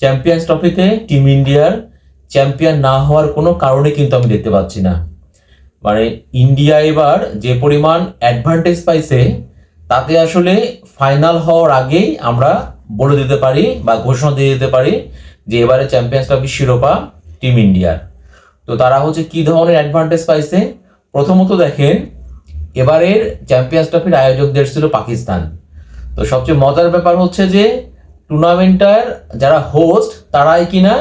Champions ট্রফিতে team ইন্ডিয়ার champion না হওয়ার কোনো কারণে কিন্তু আমি দেখতে পাচ্ছি না। মানে ইন্ডিয়া এবার যে পরিমাণ অ্যাডভান্টেজ পাইছে, তাতে আসলে ফাইনাল হওয়ার আগেই আমরা বলে দিতে পারি বা ঘোষণা দিয়ে দিতে পারি যে এবারে চ্যাম্পিয়ন্স ট্রফির শিরোপা টিম ইন্ডিয়ার তো তারা হচ্ছে কি ধরনের অ্যাডভান্টেজ পাইছে? প্রথমত দেখেন, এবারের চ্যাম্পিয়ন্স ট্রফির আয়োজক দেশ ছিল পাকিস্তান। তো সবচেয়ে মজার ব্যাপার হচ্ছে যে টুর্নামেন্টটার যারা হোস্ট তারাই কিনা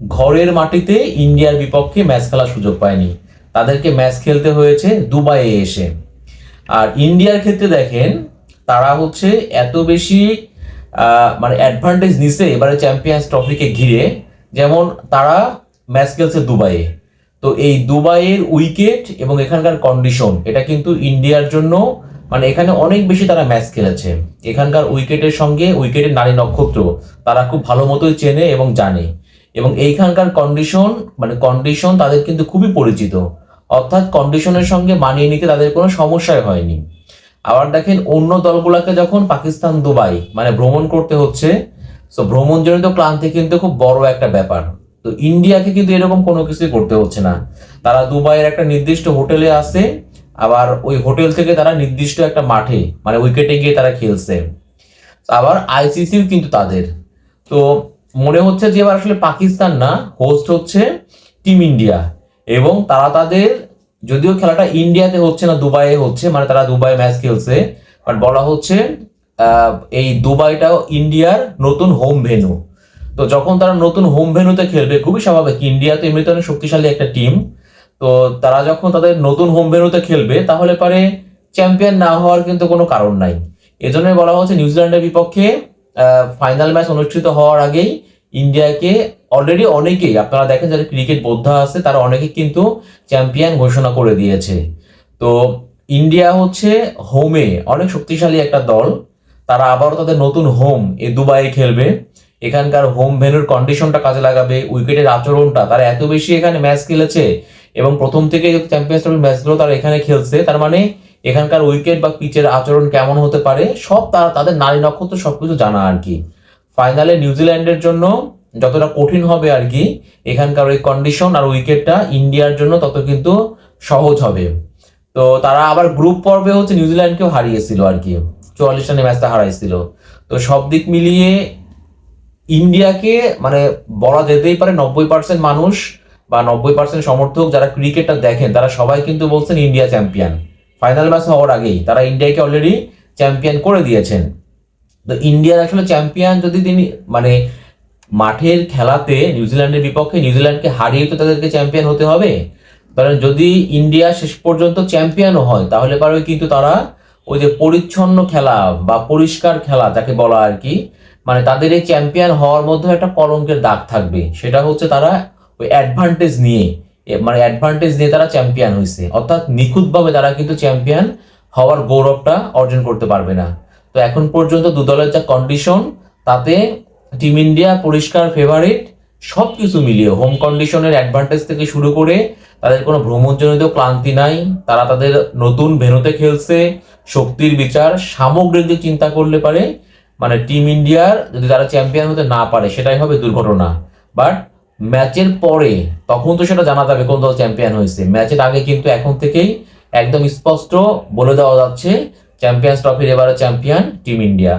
ঘরের মাটিতে ইন্ডিয়ার বিপক্ষে ম্যাচ খেলার সুযোগ পায়নি। তাদেরকে ম্যাচ খেলতে হয়েছে দুবাইয়ে এসে। আর ইন্ডিয়ার ক্ষেত্রে দেখেন, তারা হচ্ছে এত বেশি মানে অ্যাডভান্টেজ নিছে এবারে চ্যাম্পিয়ন্স ট্রফিকে ঘিরে, যেমন তারা ম্যাচ খেলছে দুবাইয়ে। তো এই দুবাইয়ের উইকেট এবং এখানকার কন্ডিশন এটা কিন্তু ইন্ডিয়ার জন্য মানে এখানে অনেক বেশি তারা ম্যাচ খেলেছে। এখানকার উইকেটের সঙ্গে উইকেটের নারী নক্ষত্র, তারা খুব ভালো মতোই চেনে এবং জানে। এবং এইখানকার কন্ডিশন মানে কন্ডিশন তাদের কিন্তু খুবই পরিচিত। অর্থাৎ কন্ডিশনের সঙ্গে মানিয়ে নিতে তাদের কোনো সমস্যাই হয়নি। আবার দেখেন, অন্য দলগুলোকে যখন পাকিস্তান, দুবাই মানে ভ্রমণ করতে হচ্ছে তো ভ্রমণজনিত ক্লান্তি কিন্তু খুব বড় একটা ব্যাপার। তো ইন্ডিয়াকে কিন্তু এরকম কোনো কিছুই করতে হচ্ছে না। তারা দুবাইয়ের একটা নির্দিষ্ট হোটেলে আসে আবার ওই হোটেল থেকে তারা নির্দিষ্ট একটা মাঠে মানে উইকেটে গিয়ে তারা খেলছে। আবার আইসিসির কিন্তু তাদের। তো মনে হচ্ছে যে এবার আসলে পাকিস্তান না হোস্ট হচ্ছে টিম ইন্ডিয়া এবং তারা তাদের, যদিও খেলাটা ইন্ডিয়াতে হচ্ছে না, দুবাইয়ে হচ্ছে মানে তারা দুবাই ম্যাচ খেলছে। বাট বলা হচ্ছে এই দুবাইটাও ইন্ডিয়ার নতুন হোম ভেন্যু তো যখন তারা নতুন হোম ভেন্যুতে খেলবে, খুবই স্বাভাবিক ইন্ডিয়া তো এমনিতে অনেক শক্তিশালী একটা টিম তো তারা যখন তাদের নতুন হোম ভেন্যুতে খেলবে, তাহলে পারে চ্যাম্পিয়ন না হওয়ার কিন্তু কোনো কারণ নাই। এজন্যই বলা হচ্ছে নিউজিল্যান্ডের বিপক্ষে ফাইনাল ম্যাচ অনুষ্ঠিত হওয়ার আগেই ইন্ডিয়াকে অলরেডি অনেকেই, আপনারা দেখেন যারা ক্রিকেট বোদ্ধা আছে, তারা অনেকে কিন্তু চ্যাম্পিয়ন ঘোষণা করে দিয়েছে। তো ইন্ডিয়া হচ্ছে হোমে অনেক শক্তিশালী একটা দল। তারা আবারও তাদের নতুন হোম এ দুবাইয়ে খেলবে। এখানকার হোম ভেনুর কন্ডিশনটা কাজে লাগাবে উইকেটের আচরণটা, তারা এত বেশি এখানে ম্যাচ খেলেছে এবং প্রথম থেকে চ্যাম্পিয়ন্স ট্রফির ম্যাচগুলো তারা এখানে খেলছে, তার মানে এখানকার উইকেট বা পিচের আচরণ কেমন হতে পারে, সব তারা তাদের নারী নক্ষত্র সবকিছু জানা আর কি। ফাইনালে নিউজিল্যান্ডের জন্য যতটা কঠিন হবে আর কি, এখানকার ওই কন্ডিশন আর উইকেটটা ইন্ডিয়ার জন্য তত কিন্তু সহজ হবে। তো তারা আবার গ্রুপ পর্বে হচ্ছে নিউজিল্যান্ডকেও হারিয়েছিল আর কি, চুয়াল্লিশ রানে ম্যাচটা হারাইছিল। তো সব দিক মিলিয়ে ইন্ডিয়াকে মানে বলা যেতেই পারে নব্বই পার্সেন্ট মানুষ বা নব্বই পার্সেন্ট সমর্থক যারা ক্রিকেটটা দেখেন, তারা সবাই কিন্তু বলছেন ইন্ডিয়া চ্যাম্পিয়ন। ফাইনাল ম্যাচ হওয়ার আগেই তারা ইন্ডিয়াকে অলরেডি চ্যাম্পিয়ন করে দিয়েছেন। তো ইন্ডিয়ার আসলে চ্যাম্পিয়ন যদি তিনি মানে মাঠের খেলাতে নিউজিল্যান্ডের বিপক্ষে নিউজিল্যান্ডকে হারিয়ে তো তাদেরকে চ্যাম্পিয়ন হতে হবে। কারণ যদি ইন্ডিয়া শেষ পর্যন্ত চ্যাম্পিয়নও হয়, তাহলে পারে কিন্তু তারা ওই যে পরিচ্ছন্ন খেলা বা পরিষ্কার খেলা যাকে বলা আর কি মানে তাদের এই চ্যাম্পিয়ন হওয়ার মধ্যে একটা কলঙ্কের দাগ থাকবে। সেটা হচ্ছে তারা ওই অ্যাডভান্টেজ নিয়ে মানে অ্যাডভান্টেজ নিয়ে তারা চ্যাম্পিয়ন হয়েছে অর্থাৎ নিখুঁতভাবে তারা কিন্তু চ্যাম্পিয়ন হওয়ার গৌরবটা অর্জন করতে পারবে না। তো এখন পর্যন্ত দু দলের যা কন্ডিশন তাতে টিম ইন্ডিয়া পরিষ্কার ফেভারিট সব কিছু মিলিয়ে হোম কন্ডিশনের অ্যাডভান্টেজ থেকে শুরু করে তাদের কোনো ভ্রমণজনিত ক্লান্তি নাই, তারা তাদের নতুন ভেনুতে খেলছে, শক্তির বিচার, সামগ্রিক দিক চিন্তা করলে পারে মানে টিম ইন্ডিয়ার যদি তারা চ্যাম্পিয়ন হতে না পারে, সেটাই হবে দুর্ঘটনা। বাট ম্যাচের পরে তখন তো সেটা জানা যাবে কোন দল চ্যাম্পিয়ন হয়েছে। ম্যাচের আগে কিন্তু এখন থেকেই একদম স্পষ্ট বলে দেওয়া যাচ্ছে, চ্যাম্পিয়ন্স ট্রফির এবারে চ্যাম্পিয়ন টিম ইন্ডিয়া।